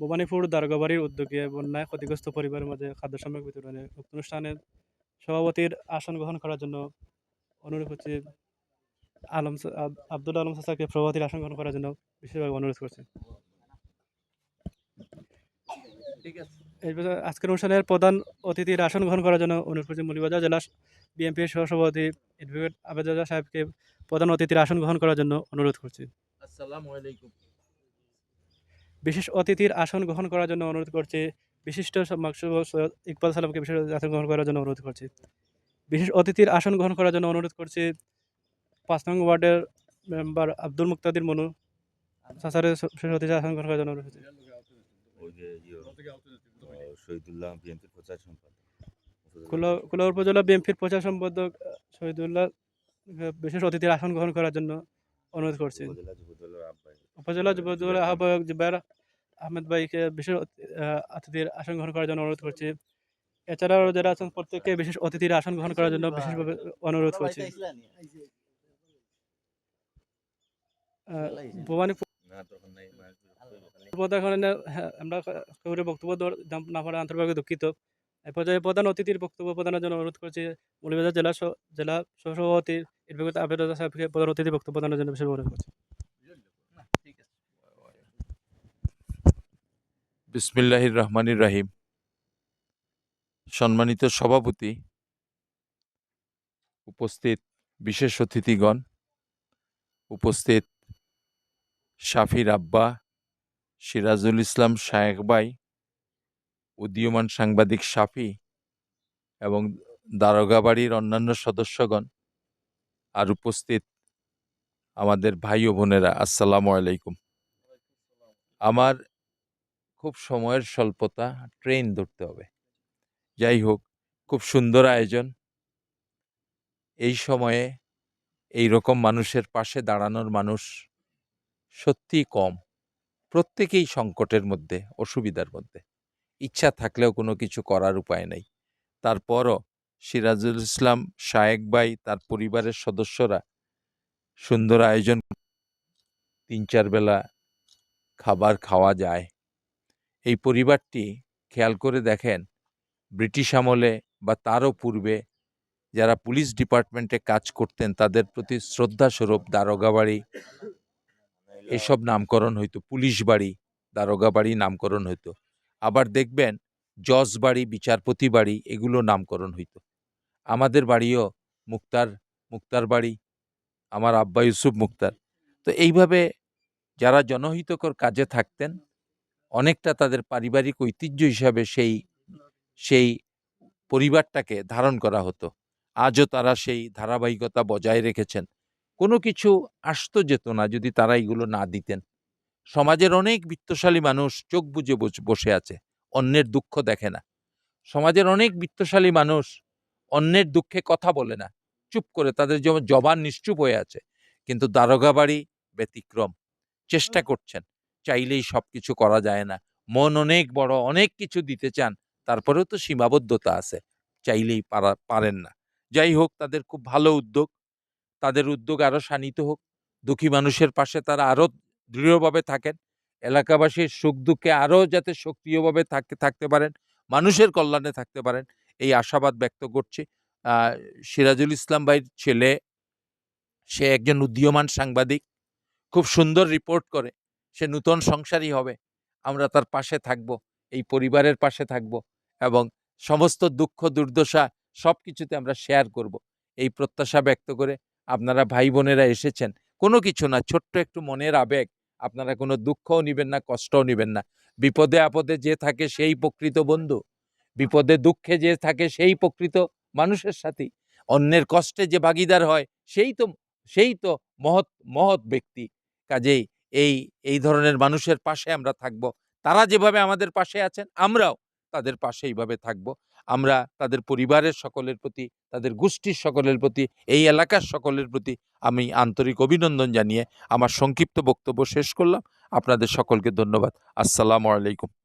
ভবানীপুর দারোগাবাড়ির উদ্যোগে বন্যায় ক্ষতিগ্রস্ত পরিবারের মাঝে খাদ্য সামগ্রী বিতরণে উক্ত অনুষ্ঠানের সভাপতির আসন গ্রহণ করার জন্য অনুরোধ করছি। আলম আব্দুল আলম সাসাকে সভাপতির আসন গ্রহণ করার জন্য বিশেষভাবে অনুরোধ করছি। আজকের অনুষ্ঠানের প্রধান অতিথির আসন গ্রহণ করার জন্য অনুরোধ করছি মুলিবাজার জেলা বিএনপির সহসভাপতি অ্যাডভোকেট আবেদা সাহেবকে প্রধান অতিথির আসন গ্রহণ করার জন্য অনুরোধ করছি। আসসালামু আলাইকুম। বিশেষ অতিথির আসন গ্রহণ করার জন্য অনুরোধ করছি। বিশিষ্ট সৈয়দ ইকবাল সালামকে বিশেষ আসন গ্রহণ করার জন্য অনুরোধ করছি। বিশেষ অতিথির আসন গ্রহণ করার জন্য অনুরোধ করছি পাঁচ নং ওয়ার্ডের মেম্বার আব্দুল মুক্তাদির মনু সাসারের বিশেষ অতিথির আসন গ্রহণ করার জন্য অনুরোধ করছি। ইয়ে, শহীদুল্লাহ বিএনপির প্রচার সম্পাদক। কুলা- উপজেলা বিএনপির প্রচার সম্পাদক শহীদুল্লাহ বিশেষ অতিথির আসন গ্রহণ করার জন্য অনুরোধ করছি। উপজেলা যুবদলের উপজেলা যুবদল আহ্বায়ক জুবাইর আহমেদ ভাইকে বিশেষ অতিথির আসন গ্রহণ করার জন্য অনুরোধ করছি। এছাড়াও যারা আছেন প্রত্যেককে বিশেষ অতিথির আসন গ্রহণ করার জন্য বিশেষভাবে অনুরোধ করছি। ভবানীপুর হ্যাঁ, আমরা কেউরে বক্তব্য দেওয়ার না পারে আন্তরিকভাবে দুঃখিত। এই পর্যায়ে প্রধান অতিথির বক্তব্য প্রদানের জন্য অনুরোধ করছি মৌলভীবাজার জেলা সহ- জেলা সহসভাপতি এডভোকেট আবেদ সাহেবকে প্রধান অতিথি বক্তব্য প্রদানের জন্য বিশেষ অনুরোধ করছি। বিসমিল্লাহির রহমানির রাহিম। সম্মানিত সভাপতি, উপস্থিত বিশেষ অতিথিগণ, উপস্থিত শাফির আব্বা, সিরাজুল ইসলাম শায়েক ভাই, উদীয়মান সাংবাদিক শাফি এবং দারোগা বাড়ির অন্যান্য সদস্যগণ, আর উপস্থিত আমাদের ভাই ও বোনেরা, আসসালামু আলাইকুম। আমার খুব সময়ের স্বল্পতা ট্রেন ধরতে হবে। যাই হোক, খুব সুন্দর আয়োজন। এই সময়ে এই রকম মানুষের পাশে দাঁড়ানোর মানুষ সত্যিই কম। প্রত্যেকেই সংকটের মধ্যে, অসুবিধার মধ্যে। ইচ্ছা থাকলেও কোনো কিছু করার উপায় নেই। তারপরও সিরাজুল ইসলাম, শায়েক ভাই, তার পরিবারের সদস্যরা সুন্দর আয়োজন। তিন চার বেলা খাবার খাওয়া যায়। এই পরিবারটি খেয়াল করে দেখেন, ব্রিটিশ আমলে বা তারও পূর্বে যারা পুলিশ ডিপার্টমেন্টে কাজ করতেন, তাদের প্রতি শ্রদ্ধাস্বরূপ দারোগা বাড়ি এসব নামকরণ হইতো, পুলিশ বাড়ি দারোগা বাড়ি নামকরণ হইতো। আবার দেখবেন, জজ বাড়ি, বিচারপতি বাড়ি, এগুলো নামকরণ হইতো। আমাদের বাড়িও মুক্তার মুক্তার বাড়ি, আমার আব্বা ইউসুফ মুক্তার। তো এইভাবে যারা জনহিতকর কাজে থাকতেন অনেকটা তাদের পারিবারিক ঐতিহ্য হিসাবে সেই সেই পরিবারটাকে ধারণ করা হতো। আজও তারা সেই ধারাবাহিকতা বজায় রেখেছেন। কোনো কিছু আসতো যেত না যদি তারা এগুলো না দিতেন। সমাজের অনেক বিত্তশালী মানুষ চোখ বুজে বস- বসে আছে অন্যের দুঃখ দেখে না। সমাজের অনেক বিত্তশালী মানুষ অন্যের দুঃখে কথা বলে না। চুপ করে তাদের যেমন জবান নিশ্চুপ হয়ে আছে কিন্তু দারোগা বাড়ি ব্যতিক্রম। চেষ্টা করছেন। চাইলেই সব কিছু করা যায় না। মন অনেক বড়, অনেক কিছু দিতে চান, তারপরেও তো সীমাবদ্ধতা আছে, চাইলেই পারা, পারেন না। যাই হোক, তাদের খুব ভালো উদ্যোগ, তাদের উদ্যোগ আরও শানিত হোক, দুঃখী মানুষের পাশে তারা আরও দৃঢ়ভাবে থাকেন, এলাকাবাসীর সুখ দুঃখে আরও যাতে সক্রিয়ভাবে থাকতে থাকতে পারেন, মানুষের কল্যাণে থাকতে পারেন, এই আশাবাদ ব্যক্ত করছে। সিরাজুল ইসলাম ভাইয়ের ছেলে, সে একজন উদীয়মান সাংবাদিক, খুব সুন্দর রিপোর্ট করে সে নূতন সংসারই হবে। আমরা তার পাশে থাকব, এই পরিবারের পাশে থাকব এবং সমস্ত দুঃখ, দুর্দশা সব কিছুতে আমরা শেয়ার করব। এই প্রত্যাশা ব্যক্ত করে আপনারা ভাই বোনেরা এসেছেন। কোনো কিছু না, ছোট্ট একটু মনের আবেগ। আপনারা কোনো দুঃখও নেবেন না, কষ্টও নেবেন না। বিপদে আপদে যে থাকে সেই প্রকৃত বন্ধু। বিপদে দুঃখে যে থাকে সেই প্রকৃত মানুষের সাথে। অন্যের কষ্টে যে ভাগিদার হয়, সেই তো সেই তো মহৎ মহৎ ব্যক্তি। কাজেই এই এই ধরনের মানুষের পাশে আমরা থাকব। তারা যেভাবে আমাদের পাশে আছেন, আমরাও তাদের পাশে এইভাবে থাকব। আমরা তাদের পরিবারের সকলের প্রতি, তাদের গোষ্ঠীর সকলের প্রতি, এই এলাকার সকলের প্রতি আমি আন্তরিক অভিনন্দন জানিয়ে আমার সংক্ষিপ্ত বক্তব্য শেষ করলাম। আপনাদের সকলকে ধন্যবাদ। আসসালামু আলাইকুম।